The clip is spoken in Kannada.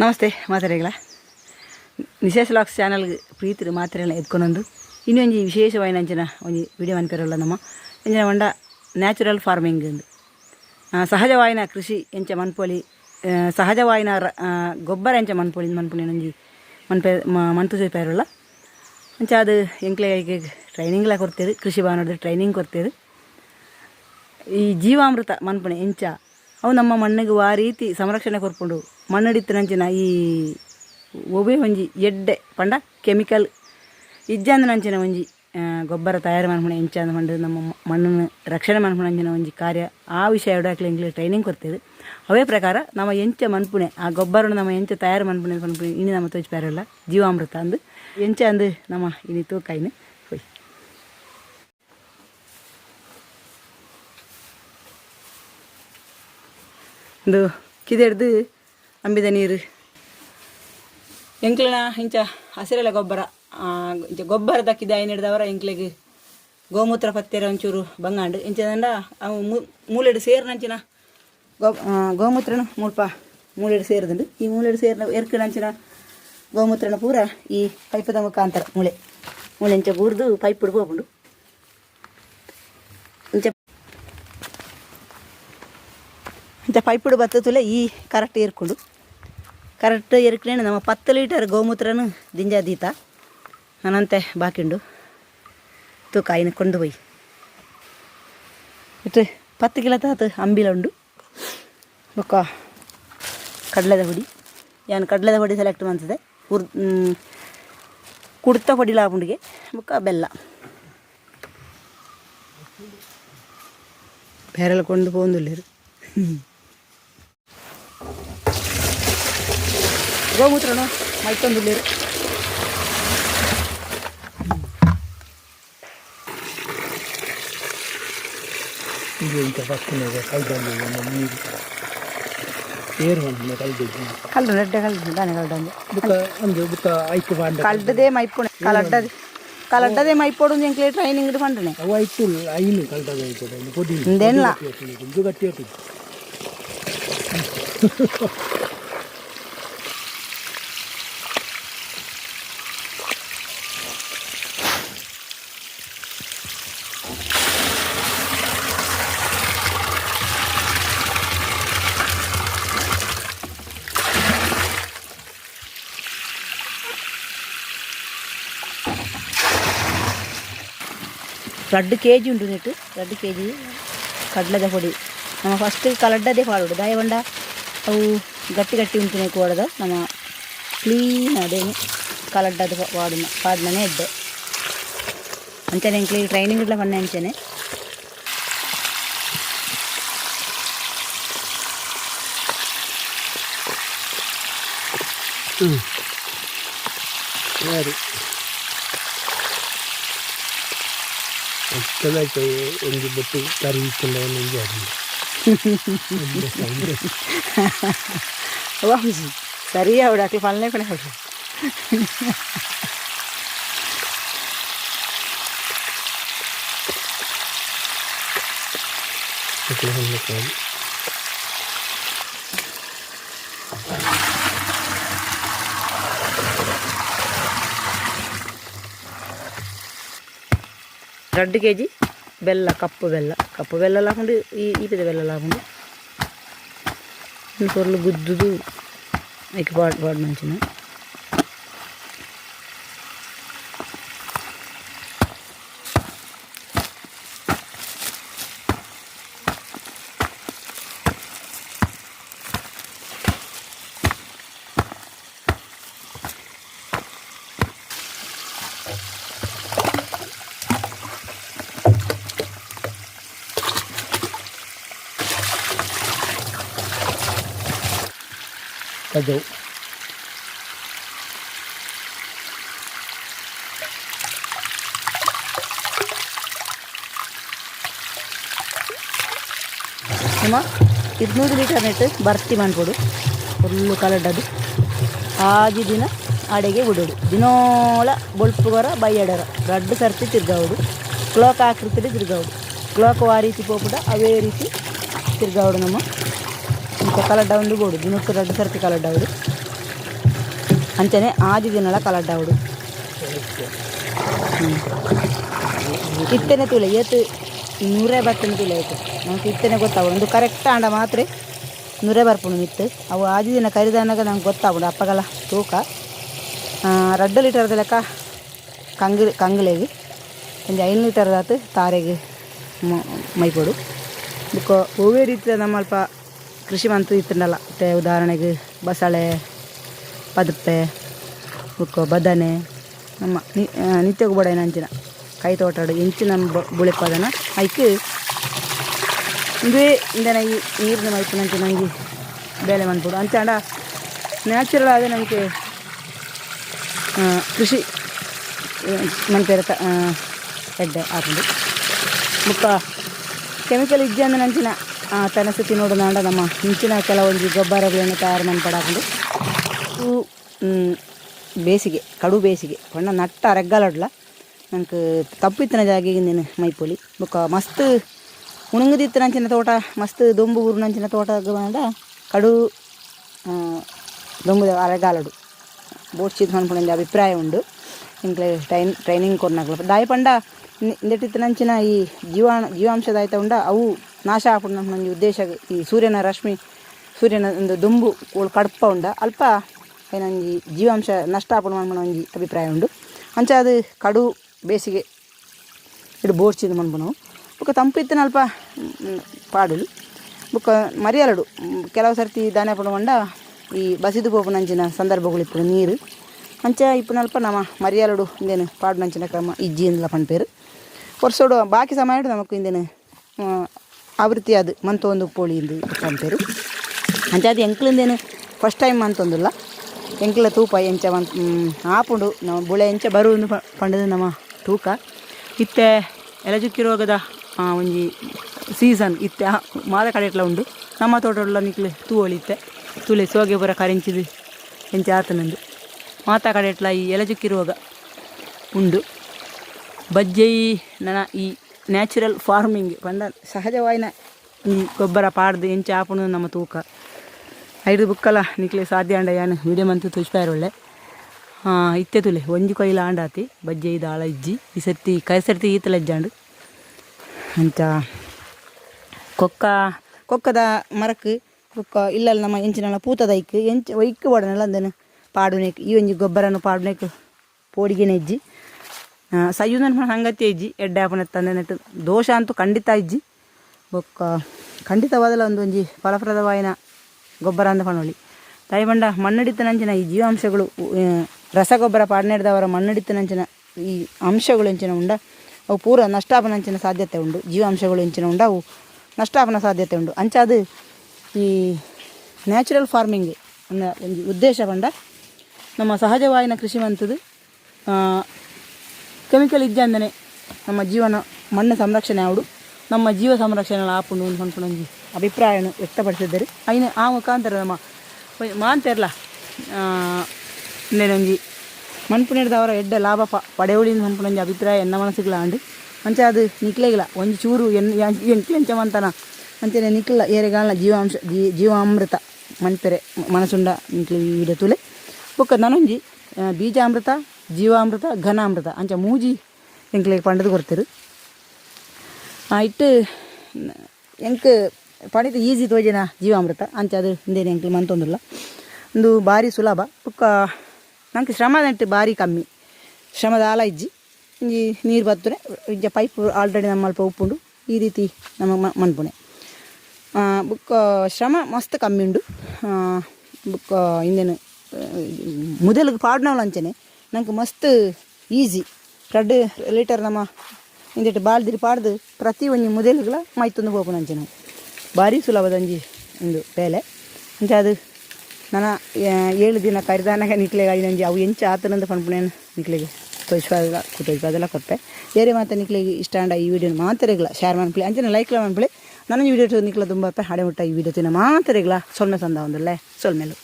ನಮಸ್ತೆ ಮಾತಾಡಿಗಳ. ನಿಶೇಷ ಲಾಕ್ಸ್ ಚಾನಲ್ಗೆ ಪ್ರೀತಿರು ಮಾತ್ರೆಲ್ಲ ಎತ್ಕೊಂಡೊಂದು. ಇನ್ನೊಂದು ವಿಶೇಷವಾಯಿನ ಅಂಚಿನ ಒಂದು ವಿಡಿಯೋ ಅನ್ಕರಲ್ಲ ನಮ್ಮ. ಇಂಚಿನ ಒಂಡ ನ್ಯಾಚುರಲ್ ಫಾರ್ಮಿಂಗ್ ಎಂದು. ಸಹಜವಾಯಿನ ಕೃಷಿ ಎಂಚ ಮನ್ಪೊಲಿ ಸಹಜವಾಯಿನ ಗೊಬ್ಬರ ಎಂಚ ಮನ್ಪೊಲಿ ಮನ್ಪೊಲಿ ಒಂಜಿ ಮನ್ಪೆ ಮನ್ಪು ಸೇಪಾಯಿರಲ್ಲ ಅಂಚ ಅದು ಟ್ರೈನಿಂಗ್ ಟ್ರೈನಿಂಗ್ಲ ಕೊಡ್ತೇವೆ ಕೃಷಿ ಭವನದ ಟ್ರೈನಿಂಗ್ ಕೊಡ್ತೇವೆ ಈ ಜೀವಾಮೃತ ಮನ್ಪಣೆ ಎಂಚ ಅವು ನಮ್ಮ ಮಣ್ಣಿಗೆ ಆ ರೀತಿ ಸಂರಕ್ಷಣೆ ಕೊರ್ಪುಂಡು ಮಣ್ಣಿಡಿತ್ತಿನಂಚಿನ ಈ ಒಬೆ ಒಂಜಿ ಎಡ್ಡೆ, ಪಂಡ ಕೆಮಿಕಲ್ ಇಜ್ಜಂದಿನಂಚಿನ ಒಂಜಿ ಗೊಬ್ಬರ ತಯಾರು ಮಾಡ್ಕೊಂಡು ಎಂಚ ಅಂದ್ ಪಂಡ ನಮ್ಮ ಮಣ್ಣನ್ನು ರಕ್ಷಣೆ ಮನ್ಪಣಂಚಿನ ಒಂಜಿ ಕಾರ್ಯ ಆ ವಿಷಯ ಎಡಾಕ್ಲಿ ಎಂಗ್ಲಿ ಟ್ರೈನಿಂಗ್ ಕೊಡ್ತೇವೆ. ಅವೇ ಪ್ರಕಾರ ನಮ್ಮ ಎಂಚ ಮನ್ಪುಣೆ, ಆ ಗೊಬ್ಬರ ನಮ್ಮ ಎಂಚ ತಯಾರು ಮನ್ಪುಣೆ ಮನ್ಪುಣೆ ಇನ್ನು ನಮ್ಮ ತೋಚಿಪಾರಲ್ಲ ಜೀವಾಮೃತ ಅಂದು ಎಂಚ ಅಂದು ನಮ್ಮ ಇನಿ ತೂಕಾಯಿನ ಹೋಯ್. ಒಂದು ಕಿದೆಡ್ದು ಅಂಬಿದ ನೀರು. ಎಂಕ್ಲನ ಇಂಚ ಹಸಿರೆಲೆ ಗೊಬ್ಬರ. ಗೊಬ್ಬರ ದಕ್ಕಿದ ಕಿದ ಏನಿಡ್ದವರ ಎಂಕ್ಲೆಗೆ? ಗೋಮೂತ್ರ ಪತ್ತೆರ ಒಂಚೂರು ಬಂಗಾಂಡು. ಇಂಚದಂಡ ಅವು ಮೂಲೆಡು ಸೇರಿನಂಚಿನ ಗೋ ಗೋಮೂತ್ರನು ಮುಲ್ಪ ಮೂಲೆಡು ಸೇರಿದಂಡು. ಈ ಮೂಲೆಡು ಸೇರಿನ ಎರ್ಕನಂಚಿನ ಗೋಮೂತ್ರನ ಪೂರ ಈ ಪೈಪದ ಮುಖಾಂತರ ಮೂಳೆ. ಮೂಳೆ ಇಂಚ ಬೂರ್ದು ಪೈಪ್ ಹಿಡ್ಬೋಪುಂಡು ಇಂಚ ಇಂಚ ಪೈಪ್ ಹಿಡು ಬತ್ತತುಲೆ ಈ ಕರೆಕ್ಟ್ ಏರ್ಕೊಂಡು ಕರೆಕ್ಟ್ ಏರ್ಕಣೆ ನಮ್ಮ ಪತ್ತು ಲೀಟರ್ ಗೋಮೂತ್ರನು ದಿಂಜಾ ದೀತ ಅನಂತೆ ಬಾಕಿಂಡು. ತೂಕ ಆಯ್ನ ಕೊಂಡು ಹೋಯ್. ಇಟ್ಟು ಪತ್ತು ಕಿಲೋ ತಾತು ಅಂಬಿಲ ಉಂಡು ಬೊಕ್ಕ ಕಡಲೆದ ಹುಡಿ. ಏನು ಕಡಲೆದ ಹುಡಿ ಸೆಲೆಕ್ಟ್ ಮಾಡ್ತದೆ ಉರ್ ಕುಡ್ತ ಹೊಡಿಲ ಪುಂಡಿಗೆ ಬೊಕ್ಕ ಬೆಲ್ಲ. ಬೇರೆಲ್ಲ ಕೊಂಡು ಹೋಗುದಿಲ್ಲ ಗೋಮೂತ್ರನು ಮೈಕೊಂದುಳ್ಳೇರು ಇದು ಇಂಥ ಪಕ್ಕನೆ ಕಲ್ದಲ್ಲಿ ನಮ್ಮ ನೀರು ಏರು ಒಂದು ಕಲ್ದಿದ್ದು ಕಲ್ಲು ರೆಡ್ಡೆ ಕಲ್ಲು ದಾನೆ ಕಲ್ಡಂದು ಬುಕ್ಕ ಒಂದು ಬುಕ್ಕ ಆಯ್ಕೆ ಬಾಂಡ ಕಲ್ಡದೇ ಮೈಪುಣೆ ಕಲಡ್ಡದೆ ಕಲಡ್ಡದೆ ಮೈಪೋಡು ಎಂಕ್ಲೆ ಟ್ರೈನಿಂಗ್ ಇಡು ಪಂಡನೆ ಅವು ಆಯ್ತು ಐನು ಕಲ್ದಾಗ ಆಯ್ತದೆ ಒಂದು ಕೊಡಿ ಇಂದೆನ್ಲ ಇದು ಗಟ್ಟಿ ಆಗ್ತದೆ ரெண்டு கேஜி உண்டு நிட்டு ரெண்டு கேஜி ಕಡಲೆದ ಪುಡಿ ನಮ್ಮ ಫಸ್ಟ್ ಕಲಡ್ಡದೇ ಪಾಡುಡು ದಾಯವಂಡ ಅವು ಗಟ್ಟಿ ಗಟ್ಟಿ ಉಂಟು ಕೂಡದ ನಮ್ಮ ಕ್ಲೀನ್ ಅದೇನು ಕಲಡ್ಡದ ಪಾಡು ಪಾಡನೇ ಇದ್ದೆ ಅಂಚನೆ ಎಂಕ್ಲಿ ಟ್ರೈನಿಂಗ್ ಇಡ್ಲ ಪಣ್ಣ ಅಂಚನೆ ಹ್ಞೂ ಸರಿ ಅಷ್ಟದಾಯ್ತು ಒಂದು ಬಟ್ಟು ಕರಿ ಇತ್ತಲ್ಲ ಒಂದು ಆಗಲಿ ಅವ್ವ ಖುಷಿ ಸರಿ ಅವಡು ಅಕ್ಲಿ ಪಲ್ಲೆ ಕಡೆ ಹೊಡ್ರು red KG బెల్ల కప్పు బెల్ల. కప్పు బెల్ల లాగుండి ఈ ఈ పెద్ద బెల్ల లాగుండి. రెండు గుద్దు గుద్దుదు ఇక వాడు వాడు మంచిగా ಕದವು ನಮ್ಮ ಇದ್ನೂರು ಲೀಟರ್ ನೆಟ್ಟು ಬರ್ತಿ ಮಾಡ್ಬೋದು. ಫುಲ್ಲು ಕಲಡ್ಡದು ಆಗಿ ದಿನ ಅಡೆಗೆ ಬಿಡೋಡು ದಿನೋಳ ಬೊಳ್ಪುಗೊರ ಬೈಯಡರ. ರಡ್ಡು ಸರ್ತಿ ತಿರ್ಗಾವುಡು ಕ್ಲೋಕ್ ಆಕೃತಿಲಿ ತಿರ್ಗಾವುಡು ಕ್ಲೋಕ್ ಆ ರೀತಿ ಪೋಪುಡ ಅವೇ ರೀತಿ ತಿರ್ಗಾವುಡು ನಮ್ಮ. ಒಂದು ಬೋಡು ದಿನಕ್ಕೆ ರಡ್ಡು ಸರ್ತಿ ಕಲಡ್ಡಾವುಡು ಅಂಚನೆ ಆದಿ ದಿನಲ ಕಲಡ್ಡಾವುಡು ಇತ್ತನೆ ತುಲೆ ಏತು ನೂರೇ ಬರ್ತನೆ ತುಲೆ ಆಯ್ತು. ನಮ್ಗೆ ಇತ್ತನೆ ಗೊತ್ತಾವು ಒಂದು ಕರೆಕ್ಟ್ ಆಂಡ ಮಾತ್ರ ನೂರೇ ಬರ್ಪುಣು ಮಿತ್ತು ಅವು ಆದಿ ದಿನ ಕರಿದಾನಾಗ ನಂಗೆ ಗೊತ್ತಾಗುಂಡು ಅಪ್ಪಗಲ ತೂಕ. ರಡ್ಡು ಲೀಟರ್ದ ಲೆಕ್ಕ ಕಂಗ್ಲಿ, ಕಂಗ್ಲೆಗೆ. ಒಂದು ಐದು ಲೀಟರ್ ಆತು ತಾರೆಗೆ ಮೈಪೊಡು. ಬುಕ್ಕ ಒವೇ ರೀತಿಯ ನಮ್ಮ ಕೃಷಿ ಮಂತು ಇತ್ತಂಡಲ್ಲ ಮತ್ತು ಉದಾಹರಣೆಗೆ ಬಸಳೆ ಪದಪ್ಪೆ ಬುಕ್ಕ ಬದನೆ, ನಮ್ಮ ನಿತ್ಯ ಗುಬಡ ಅಂಚಿನ ಕೈ ತೋಟಾಡು ಬುಳೆ ಬುಳೆಪದನ ಐಕ್ ಇಂದೇ ಇಂದನ ಈ, ನೀರಿನ ಮೈಪು ನಂಚೆ ನಂಗೆ ಬೇಲೆ ಮನ್ಪುಡು ಅಂಚಾಂಡ ನ್ಯಾಚುರಲ್ ಆದ ನಮಗೆ ಕೃಷಿ ಮನ್ಪೇರ ಎಡ್ಡೆ ಹಾಕೊಂಡು. ಬುಕ್ಕ ಕೆಮಿಕಲ್ ಇಜ್ಜೆ ಅಂದ ನಂಚಿನ ತನಸತಿ ನೋಡೋಣ ನಮ್ಮ ಇಂಚಿನ ಕೆಲವೊಂದು ಗೊಬ್ಬರಗಳನ್ನು ತಯಾರು ಮಾಡ್ಪಡಾಕೊಂಡು ಇವು ಬೇಸಿಗೆ, ಕಡು ಬೇಸಿಗೆ. ಪಣ್ಣ ನಟ್ಟ ರೆಗ್ಗಾಲಡ್ಲ. ನಂಗೆ ತಪ್ಪಿತ್ತಿನ ಜಾಗಿಗೆ ನೀನು ಮೈಪೊಲಿ. ಬೊಕ್ಕ ಮಸ್ತ್ ಉಣಂಗದಿತ್ತಿನಂಚಿನ ತೋಟ, ಮಸ್ತ್ ದೊಂಬು ಊರಿನಂಚಿನ ತೋಟ ಬಂದ ಕಡು ದೊಂಬು ಅರೆಗಾಲಡು ಬೋಡ್ಚಿದ್ ಅನ್ಕೊಂಡ ಅಭಿಪ್ರಾಯ ಉಂಡು. ಇಂಕ್ಲೆ ಟ್ರೈನ್, ಟ್ರೈನಿಂಗ್ ಕೊರ್ನಾಗ್ಲ ದಾಯಿ ಪಂಡ ನಂಚಿನ ಈ ಜೀವಾಣ ಜೀವಾಂಶದ ಆಯ್ತಾ ಉಂಡ ಅವು ನಾಶ ಆಪುಂಡು ನಂಗೆ ಉದ್ದೇಶ ಈ ಸೂರ್ಯನ ರಶ್ಮಿ, ಸೂರ್ಯನ ಒಂದು ದುಂಬು ಕಡಪ ಉಂಡ. ಅಲ್ಪ ಏನಂಜಿ ಜೀವಾಂಶ ನಷ್ಟ ಆಪುಂಡು ಮನ್ಪುನ ಒಂಜಿ ಅಭಿಪ್ರಾಯ ಉಂಡು. ಅಂಚ ಅದು ಕಡು ಬೇಸಿಗೆ ಇಡು ಬೋರ್ಚಿದ ಮನ್ಪು ನಾವು. ತಂಪು ತಂಪಿತ್ತಿನ ಅಲ್ಪ ಪಾಡುಲು. ಬುಕ್ಕ ಮರಿಯಲಡು. ಕೆಲವು ಸರ್ತಿ ದಾನೆ ಪಡುವಂಡ ಈ ಬಸಿದು ಪೋಪುನಂಚಿನ ಸಂದರ್ಭಗಳಿಪ್ಪು ನೀರು. ಅಂಚ ಇಪ್ಪುನಲ್ಪ ನಮ್ಮ ಮರಿಯಲಡು ಇಂದೇನು ಪಾಡುನಂಚಿನ ಕ್ರಮ ಇಜ್ಜಿ ಜೀನ್ಲ ಪಂಪೇರು ವರ್ಷೋಡು ಬಾಕಿ ಸಮಯ ನಮಕ್ ಇಂದೇನು ಆವೃತ್ತಿ ಅದು ಮಂತೊಂದು ಪೋಳಿ ಇಂದು ಪಂಪೇರು ಅಂಚೆ ಅದು ಎಂಕ್ಲಿಂದೇನು ಫಸ್ಟ್ ಟೈಮ್ ಮಂತೊಂದುಲ್ಲ ಎಂಕ್ಲ ತೂಪ ಎಂಚ ಮಂತ್ ಆಪುಂಡು ನಮ್ಮ ಬುಳೆ ಎಂಚ ಬರುವುದು ಪಂಡದು ನಮ್ಮ ತೂಕ. ಇತ್ತೆ ಎಲಜುಕ್ಕಿ ರೋಗದ ಒಂಜಿ ಸೀಸನ್ ಇತ್ತೆ ಮಾದ ಕಡೆ ಇಟ್ಲ ಉಂಡು. ನಮ್ಮ ತೋಟಡ್ಲ ನಿಕ್ಲೆ ತೂವಳಿತ್ತೆ ತುಳೆ ಸೋಗೆ ಬರ ಕರೆಂಚಿದು ಎಂಚ ಆತನಂದು. ಮಾತ ಕಡೆಟ್ಲ ಈ ಎಲಜುಕ್ಕಿ ರೋಗ ಉಂಡು. ಬಜ್ಜೈ ನನ್ನ ಈ ನ್ಯಾಚುರಲ್ ಫಾರ್ಮಿಂಗ್ ಪಂಡ ಸಹಜವಾಯಿನ ಈ ಗೊಬ್ಬರ ಪಾಡ್ದು ಎಂಚ ಆಪುಂಡು ನಮ್ಮ ತೂಕ. ಐದು ಬುಕ್ಕಲ ನಿಕ್ಲೆ ಸಾಧ್ಯ ಅಂಡ ಯಾನು ಮೀಡಿಯಮ್ ಮಂತು ತುಚ್ಪಾಯರ್ ಒಳ್ಳೆ ಇತ್ತೆ ತುಲೆ, ಒಂಜಿ ಕೊಯ್ಲ ಆಂಡಾತಿ, ಬಜ್ಜೆ ಇದು ಆಳ ಇಜ್ಜಿ ಈ ಸರ್ತಿ ಕೈ ಸರ್ತಿ ಈತಲ ಅಂಚ ಕೊಕ್ಕ, ಕೊಕ್ಕದ ಮರಕ್ಕೆ ಕೊಕ್ಕ ಇಲ್ಲಲ್ಲ ನಮ್ಮ ಎಂಚಿನ ಪೂತದ ಐಕ್ ಎಂಚ ಒಯ್ಕ್ ಬಡನಲ್ಲ ಅಂದನು ಪಾಡುನೇಕ್ ಈ ಒಂಜಿ ಗೊಬ್ಬರನು ಪಾಡುನೇಕ್ ಪೋಡಿಗೆನೆ ಇಜ್ಜಿ. ಸಯ್ಯುದನ್ ಸಂಗತಿ ಇಜ್ಜಿ ಎಡ್ಡೆ ಆಪನ ತಂದೆ ನೆಟ್ಟು. ದೋಷ ಅಂತೂ ಖಂಡಿತ ಇಜ್ಜಿ ಬೊಕ್ಕ, ಖಂಡಿತವಾದಲ್ಲ ಒಂದು ಒಂಜಿ ಫಲಪ್ರದವಾಯಿನ ಗೊಬ್ಬರ ಅಂದ ಪಣೊಳಿ ತಾಯಿ ಬಂಡ ಮಣ್ಣಡಿತನಂಚಿನ ಈ ಜೀವಾಂಶಗಳು ರಸಗೊಬ್ಬರ ಪಾಡ್ನೆಡ್ದವರ ಮಣ್ಣಡಿತನಂಚಿನ ಈ ಅಂಶಗಳು ಹೆಂಚಿನ ಉಂಡ, ಅವು ಪೂರ ನಷ್ಟಾಪನಂಚಿನ ಸಾಧ್ಯತೆ ಉಂಡು. ಜೀವಾಂಶಗಳು ಹೆಂಚಿನ ಉಂಡ, ಅವು ನಷ್ಟಾಪನ ಸಾಧ್ಯತೆ ಉಂಡು. ಅಂಚ ಅದು ಈ ನ್ಯಾಚುರಲ್ ಫಾರ್ಮಿಂಗ್ ಒಂದು ಉದ್ದೇಶ ಬಂಡ. ನಮ್ಮ ಸಹಜವಾಯಿನ ಕೃಷಿ ಮಂತದ್ದು ಕೆಮಿಕಲ್ ಇಜ್ಜಂದನೆ ನಮ್ಮ ಜೀವನ ಮಣ್ಣು ಸಂರಕ್ಷಣೆ ಆವಡು ನಮ್ಮ ಜೀವ ಸಂರಕ್ಷಣೆ ಆಪುಂಡು ಅಂತ ಅನ್ಕೊಂಡು ಒಂಜಿ ಅಭಿಪ್ರಾಯನ ವ್ಯಕ್ತಪಡಿಸಿದ್ದಾರೆ. ಐನ ಆ ಮುಖಾಂತರ ನಮ್ಮ ಮಾಂತೆರ್ಲ ಇನ್ನೇನೊಂಜಿ ಮನ್ಪುಣಿಡ್ದವರ ಎಡ್ಡ ಲಾಭ ಪ ಪಡೆಯುಳಿ ಅಂತ ಅನ್ಕೊಂಡು ಒಂಜಿ ಅಭಿಪ್ರಾಯ ಎನ್ನ ಮನಸ್ಸಿಗ್ಲ ಅಂಡು ಅಂಚ ಅದು ನಿಕ್ಲೇಗಿಲ್ಲ ಒಂಜಿ ಚೂರು ಎನ್ ಎಂಟು ಎಂಚ ಮಂತನ ಅಂಚನೆ ನಿಕ್ಲ ಏರೆಗಾಲ ಜೀವಾಂಶ ಜೀ ಜೀವಾಮೃತ. ಮಣ್ಪೆರೆ ಮನಸುಂಡ ನಿಕ್ಲಿ ತುಲೆ ಬೊಕ್ಕ ನನೊಂಜಿ ಆ, ಬೀಜಾಮೃತ ಜೀವಾಮೃತ, ಘನಾಮೃತ, ಅಂಚ ಮೂಜಿ ಎಂಕ್ಲೆ ಪಂಡದು ಕೊಡ್ತೇರು. ಇಟ್ಟು, ಎಂಕ್ ಪಣಿತ ಈಸಿ ತೋಜಿನ ಜೀವಾಮೃತ, ಅಂಚ ಅದು ಇಂದೇನು ಎಂಕ್ಲು ಮಂತೊಂದುಲ್ಲ ಒಂದು ಭಾರಿ ಸುಲಭ. ಬೊಕ್ಕ ನಂಗೆ ಶ್ರಮ ನೆಟ್ಟು ಭಾರಿ ಕಮ್ಮಿ. ಶ್ರಮದ ಆಲ ಇಜ್ಜಿ. ಇಂಜಿ ನೀರು ಬತ್ತುನೆ ಇಂಜ ಪೈಪ್ ಆಲ್ರೆಡಿ ನಮ್ಮ ಅಲ್ಪ ಉಪ್ಪುಂಡು. ಈ ರೀತಿ ನಮ್ಮ ಮನ್ಪುಣೆ ಬುಕ್ಕ ಶ್ರಮ ಮಸ್ತ್ ಕಮ್ಮಿ ಉಂಡು. ಬುಕ್ಕ ಇಂದೇನು ಮೊದಲಿಗೆ ಪಾಡ್ನವಳು ಅಂಚನೆ. ನಂಗೆ ಮಸ್ತ್ ಈಸಿ ರಡ್ ಲೀಟರ್ ನಮ್ಮ ಇಂದಿಟ್ಟು ಬಾಳ್ದಿರಿ ಪಾಡ್ದು ಪ್ರತಿ ಒಂಜಿ ಮೊದಲಿಗಳ ಮೈತೊಂದು ಹೋಗೋಣ ಅಂಚೆ ನಾವು ಭಾರಿ ಸುಲಭದ ಒಂಜಿ ಒಂದು ಬೇಲೆ. ಅಂಚ ಅದು ನಾನು ಏಳು ದಿನ ಕರಿದಾನಾಗ ನಿಕ್ಲೆಗೆ ಐದಂಜಿ ಅವು ಎಂಚ ಆತನಂದು ಪಣ್ಪುಣೇನು ನಿಕ್ಲೆಗೆ ತೋರಿಸ್ಪಾದ ಕೂತೋಯ್ಪಾದೆಲ್ಲ ಕೊಟ್ಟೆ. ಬೇರೆ ಮಾತ್ರ ನಿಕ್ಲೆಗೆ ಇಷ್ಟ ಅಂಡ ಈ ವಿಡಿಯೋನ ಮಾತ್ರೆಗಳ ಶೇರ್ ಮಾಡ್ಕೊಳ್ಳಿ ಅಂಜನ ಲೈಕ್ ಮಾಡ್ಕೊಳ್ಳಿ ನನ್ನ ವಿಡಿಯೋ ನಿಕ್ಲ ತುಂಬ ಹಾಡೆ ಮುಟ್ಟ ಈ ವಿಡಿಯೋ ತಿನ್ನ ಮಾತ್ರೆಗಳ ಸೊಲ್ಮೆ ಸಂದ ಒಂದಲ್ಲೇ. ಸೊಲ್ಮೆಲು